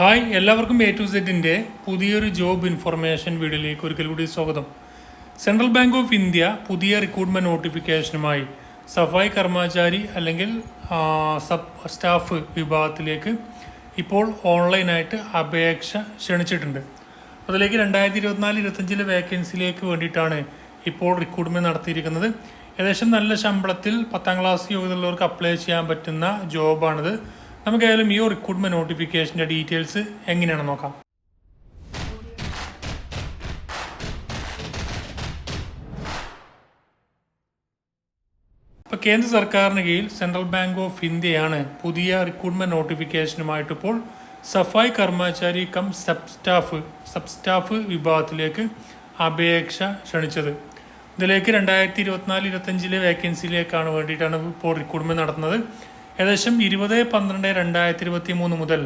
Hi എല്ലാവർക്കും A to സെറ്റിന്റെ പുതിയൊരു ജോബ് ഇൻഫർമേഷൻ വീഡിയോയിലേക്ക് ഒരിക്കൽ കൂടി സ്വാഗതം. സെൻട്രൽ ബാങ്ക് ഓഫ് ഇന്ത്യ പുതിയ റിക്രൂട്ട്മെന്റ് നോട്ടിഫിക്കേഷനുമായി സഫായി കർമ്മചാരി അല്ലെങ്കിൽ സബ് സ്റ്റാഫ് വിഭാഗത്തിലേക്ക് ഇപ്പോൾ ഓൺലൈനായിട്ട് അപേക്ഷ ക്ഷണിച്ചിട്ടുണ്ട്. അതിലേക്ക് രണ്ടായിരത്തി ഇരുപത്തിനാല് ഇരുപത്തഞ്ചിലെ വേക്കൻസിയിലേക്ക് വേണ്ടിയിട്ടാണ് ഇപ്പോൾ റിക്രൂട്ട്മെന്റ് നടത്തിയിരിക്കുന്നത്. ഏകദേശം നല്ല ശമ്പളത്തിൽ പത്താം ക്ലാസ് യോഗ്യതയുള്ളവർക്ക് അപ്ലൈ ചെയ്യാൻ പറ്റുന്ന ജോബാണിത് നമുക്കായാലും ഈ റിക്രൂട്ട്മെന്റ് നോട്ടിഫിക്കേഷന്റെ ഡീറ്റെയിൽസ് എങ്ങനെയാണ് നോക്കാം. ഇപ്പോൾ കേന്ദ്ര സർക്കാരിന് കീഴിൽ സെൻട്രൽ ബാങ്ക് ഓഫ് ഇന്ത്യയാണ് പുതിയ റിക്രൂട്ട്മെന്റ് നോട്ടിഫിക്കേഷനുമായിട്ട് ഇപ്പോൾ Safai Karmachari cum sub staff sub staff വിഭാഗത്തിലേക്ക് അപേക്ഷ ക്ഷണിച്ചത്. ഇതിലേക്ക് രണ്ടായിരത്തി ഇരുപത്തിനാല് ഇരുപത്തഞ്ചിലെ വേക്കൻസിയിലേക്കാണ് വേണ്ടിയിട്ടാണ് ഇപ്പോൾ റിക്രൂട്ട്മെന്റ് നടത്തുന്നത്. ഏകദേശം ഇരുപത് പന്ത്രണ്ട് രണ്ടായിരത്തി ഇരുപത്തി മൂന്ന് മുതൽ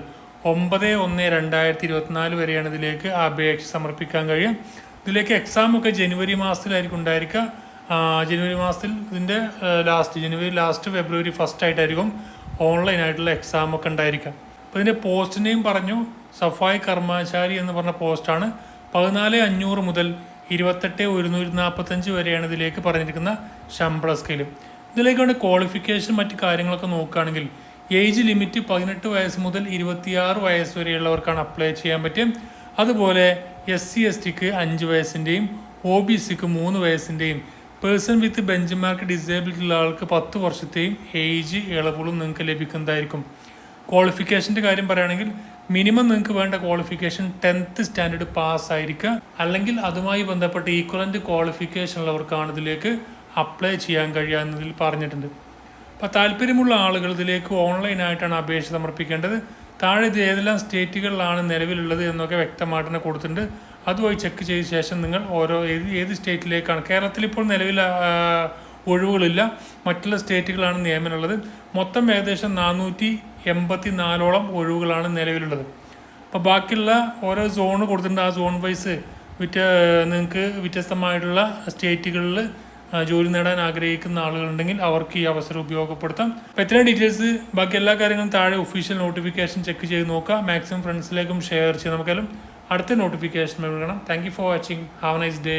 ഒമ്പത് ഒന്ന് രണ്ടായിരത്തി ഇരുപത്തിനാല് വരെയാണ് ഇതിലേക്ക് അപേക്ഷ സമർപ്പിക്കാൻ കഴിയും ഇതിലേക്ക് എക്സാം ഒക്കെ ജനുവരി മാസത്തിലായിരിക്കും ഉണ്ടായിരിക്കുക. ജനുവരി മാസത്തിൽ ഇതിന്റെ last January last February first ആയിട്ടായിരിക്കും ഓൺലൈൻ ആയിട്ടുള്ള എക്സാം ഒക്കെ ഉണ്ടായിരിക്കുക. അപ്പോൾ ഇതിന്റെ പോസ്റ്റിനെയും പറഞ്ഞു സഫായി കർമ്മചാരി എന്ന് പറഞ്ഞ പോസ്റ്റാണ് പതിനാല് അഞ്ഞൂറ് മുതൽ ഇരുപത്തെട്ട് ഒരുന്നൂറ്റി നാൽപ്പത്തഞ്ച് വരെയാണ് ഇതിലേക്ക് പറഞ്ഞിരിക്കുന്ന ശമ്പള സ്കെയിലും ഇതിലേക്കാണ് ക്വാളിഫിക്കേഷൻ മറ്റു കാര്യങ്ങളൊക്കെ നോക്കുകയാണെങ്കിൽ ഏജ് ലിമിറ്റ് പതിനെട്ട് വയസ്സ് മുതൽ ഇരുപത്തിയാറ് വയസ്സ് വരെയുള്ളവർക്കാണ് അപ്ലൈ ചെയ്യാൻ പറ്റും അതുപോലെ എസ് സി എസ് ടിക്ക് അഞ്ച് വയസ്സിന്റെയും ഒ ബി സിക്ക് മൂന്ന് വയസ്സിന്റെയും person with bench mark disability ഉള്ള ആൾക്ക് പത്ത് വർഷത്തെയും ഏജ് ഇളവുകളും നിങ്ങൾക്ക് ലഭിക്കുന്നതായിരിക്കും. ക്വാളിഫിക്കേഷന്റെ കാര്യം പറയുകയാണെങ്കിൽ മിനിമം നിങ്ങൾക്ക് വേണ്ട ക്വാളിഫിക്കേഷൻ ടെൻത്ത് സ്റ്റാൻഡേർഡ് പാസ് ആയിരിക്കുക. അല്ലെങ്കിൽ അതുമായി ബന്ധപ്പെട്ട ഈക്വലന്റ് ക്വാളിഫിക്കേഷൻ ഉള്ളവർക്കാണ് ഇതിലേക്ക് അപ്ലൈ ചെയ്യാൻ കഴിയാവുന്നതിൽ പറഞ്ഞിട്ടുണ്ട്. അപ്പോൾ താല്പര്യമുള്ള ആളുകൾ ഇതിലേക്ക് ഓൺലൈനായിട്ടാണ് അപേക്ഷ സമർപ്പിക്കേണ്ടത്. താഴെ ഇത് ഏതെല്ലാം സ്റ്റേറ്റുകളിലാണ് നിലവിലുള്ളത് എന്നൊക്കെ വ്യക്തമായിട്ട് തന്നെ കൊടുത്തിട്ടുണ്ട്. അതുമായി ചെക്ക് ചെയ്ത ശേഷം നിങ്ങൾ ഓരോ ഏത് ഏത് സ്റ്റേറ്റിലേക്കാണ്. കേരളത്തിൽ ഇപ്പോൾ നിലവിൽ ഒഴിവുകളില്ല. മറ്റുള്ള സ്റ്റേറ്റുകളാണ് നിയമനമുള്ളത് മൊത്തം ഏകദേശം നാനൂറ്റി എൺപത്തി നാലോളം ഒഴിവുകളാണ് നിലവിലുള്ളത്. അപ്പോൾ ബാക്കിയുള്ള ഓരോ സോണ് കൊടുത്തിട്ടുണ്ട്. ആ സോൺ വൈസ് വിറ്റ നിങ്ങൾക്ക് വ്യത്യസ്തമായിട്ടുള്ള സ്റ്റേറ്റുകളിൽ ജോലി നേടാൻ ആഗ്രഹിക്കുന്ന ആളുകളുണ്ടെങ്കിൽ അവർക്ക് ഈ അവസരം ഉപയോഗപ്പെടുത്താം. അപ്പോൾ ഇത്രയും ഡീറ്റെയിൽസ് ബാക്കി എല്ലാ കാര്യങ്ങളും താഴെ ഒഫീഷ്യൽ നോട്ടിഫിക്കേഷൻ ചെക്ക് ചെയ്ത് നോക്കുക. മാക്സിമം ഫ്രണ്ട്സിലേക്കും ഷെയർ ചെയ്ത് നമുക്കെല്ലാം അടുത്ത നോട്ടിഫിക്കേഷൻ വിളിക്കണം. Thank you for watching have nice day